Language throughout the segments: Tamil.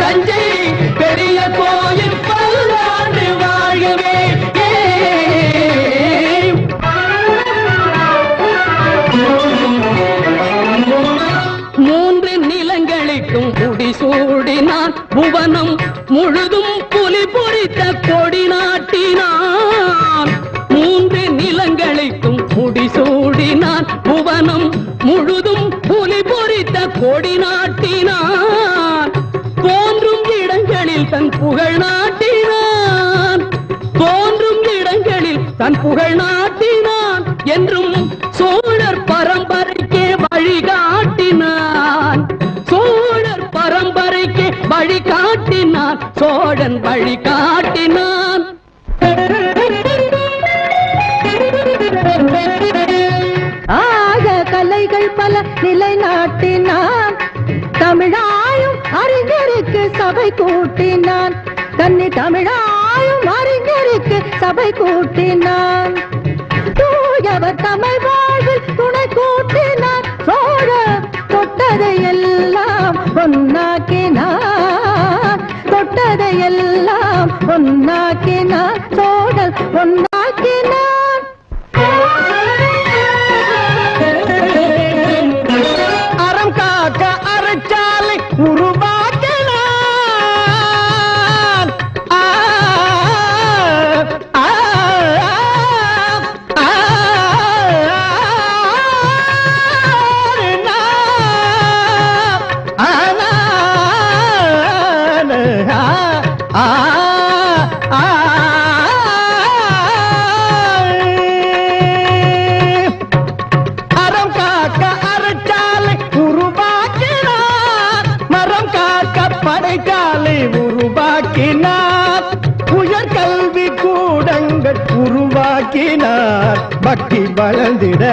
தஞ்சை பெரிய கோயில் பல்லாண்டு வாழவே. மூன்று நிலங்களுக்கும் குடி சூடினான் புவனம் முழுதும் புலி பொறித்த கொடி நாட்டினான். மூன்று நிலங்களுக்கும் குடி சூடினான் புவனம் முழுதும் புலி பொறித்த கொடி நாட்டினான். தன் புகழ் நாட்டினான். தோன்றும் இடங்களில் தன் புகழ் நாட்டினான். என்றும் சோழர் பரம்பரைக்கே வழிகாட்டினான். சோழர் பரம்பரைக்கே வழிகாட்டினான். சோழன் வழிகாட்டினான். ஆக கலைகள் பல நிலைநாட்டினான். தமிழா அறிஞருக்கு சபை கூட்டினான். தன்னை தமிழாயும் அறிஞருக்கு சபை கூட்டினான். தூயவர் தமிழ் வாழ்வில் துணை கூட்டினான் சோழ தொட்டதையெல்லாம் பொன்னாக்கினான் தொட்டதையெல்லாம் பொன்னாக்கினான் சோழல் பொன்னாக்கினான் ஆ, அறம் காக்க அறச்சாலை உருவாக்கினார் மரம் காக்க படைச்சாலை உருவாக்கினார் உயர்கல்வி கூடங்கள் உருவாக்கினார் பக்தி வளர்ந்திட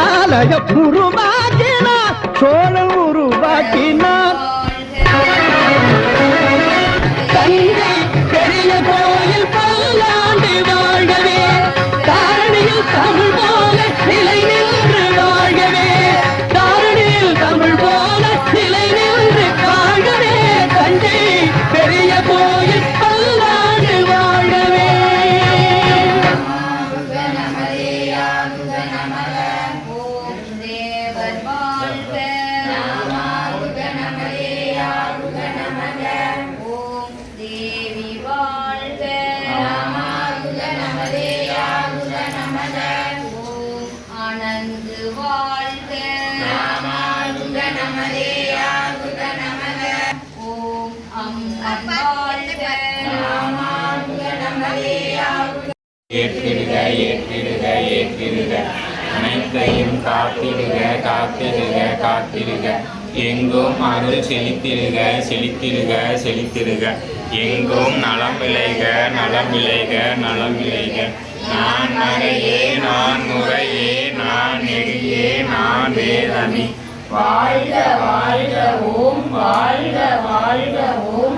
ஆலயம் உருவாக்கி ஆனந்து வாழ்க. ராமானுக நமதே யாகுக நமக ஓம் அம்மன் வாழ்க. ராமானுக நமதே யாகுக ஏற்றிடுக ஏற்றிடுக ஏற்றிடுக. அனைத்தையும் காத்திடுக காத்திடுக காத்திடுக. எங்கும் அருள் செழித்திடுக செழித்திடுக செழித்திடுக எங்கும் நலம் விளைக நலம் விளைக நலம் விளைக. நான் நகையே நான் முறையே நான் நெடியே நான் வாழ்க வாழ்க ஓம் வாழ்க வாழ்க ஓம்.